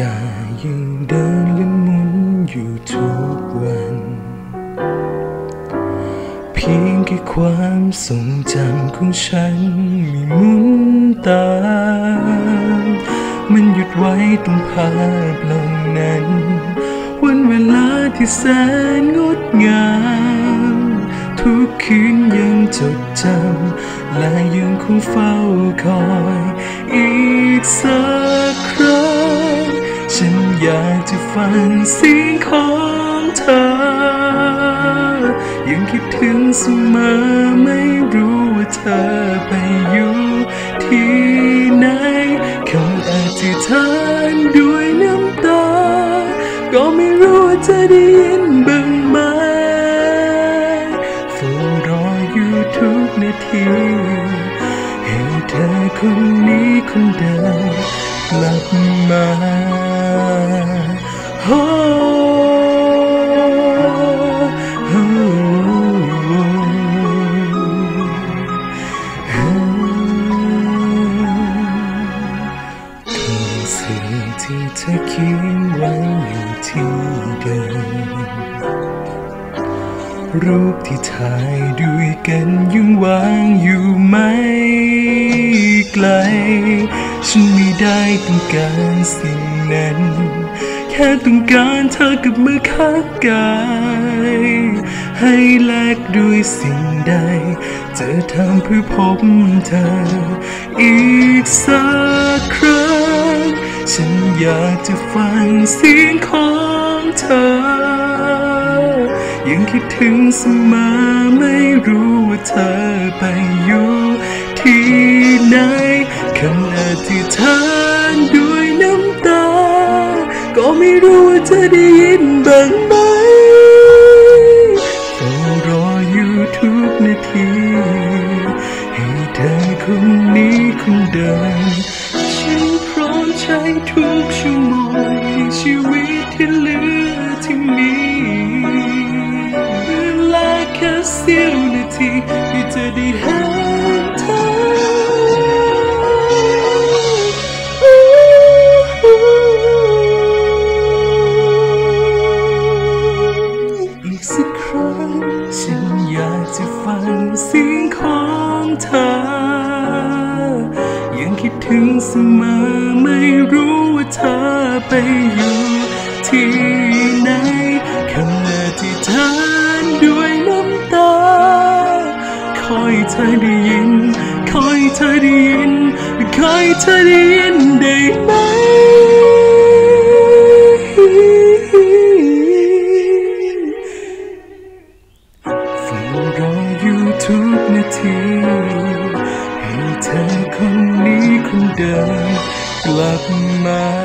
กายยังเดินและหมุนอยู่ทุกวัน เพียงแค่ความทรงจำของฉันมีมุนตามันหยุดไว้ตรงภาพเหล่านั้น วันเวลาที่แสนงดงาม ทุกคืนยังจดจำและยังคงเฝ้าคอย อีกสักครั้ง ฉันอยากจะฟังเสียงของเธอ ยังคิดถึงเสมอไม่รู้ว่าเธอไปอยู่ที่ไหนคำอธิษฐานด้วยน้ำตา ก็ไม่รู้ว่าจะได้ยินบ้างไหมเฝ้ารออยู่ทุกนาทีให้เธอคนนี้คนเดิมกลับมา สิ่งที่เธอเขียนไว้อยู่ที่เดิม รูปที่ถ่ายด้วยกันยังวางอยู่ไม่ไกล ฉันไม่ได้ต้องการสิ่ง นั้น แค่ต้องการเธอกับมือข้างกาย ให้แลกด้วยสิ่งใด จะทำเพื่อพบเธอ อีกสักครั้ง ฉันอยากจะฟังเสียงของเธอ ยังคิดถึงเสมอไม่รู้ว่าเธอไปอยู่ที่ไหนคำอธิษฐานด้วยน้ำตาก็ ไม่รู้ว่าจะได้ยินบ้างไหมเฝ้ารออยู่ทุกนาที ให้เธอคนนี้คนเดิมฉันพร้อมใช้ทุกชั่วโมงในชีวิตที่เหลือที่มีเวลาแค่เสี้ยวนาทีที่จะได้เห็น เสมอไม่รู้ว่าเธอไปอยู่ที่ไหนคำอธิษฐานด้วยน้ำตา คอยเธอได้ยิน คอยเธอได้ยิน คอยเธอได้ยินได้ไหม เธอคนนี้คนเดิมกลับมา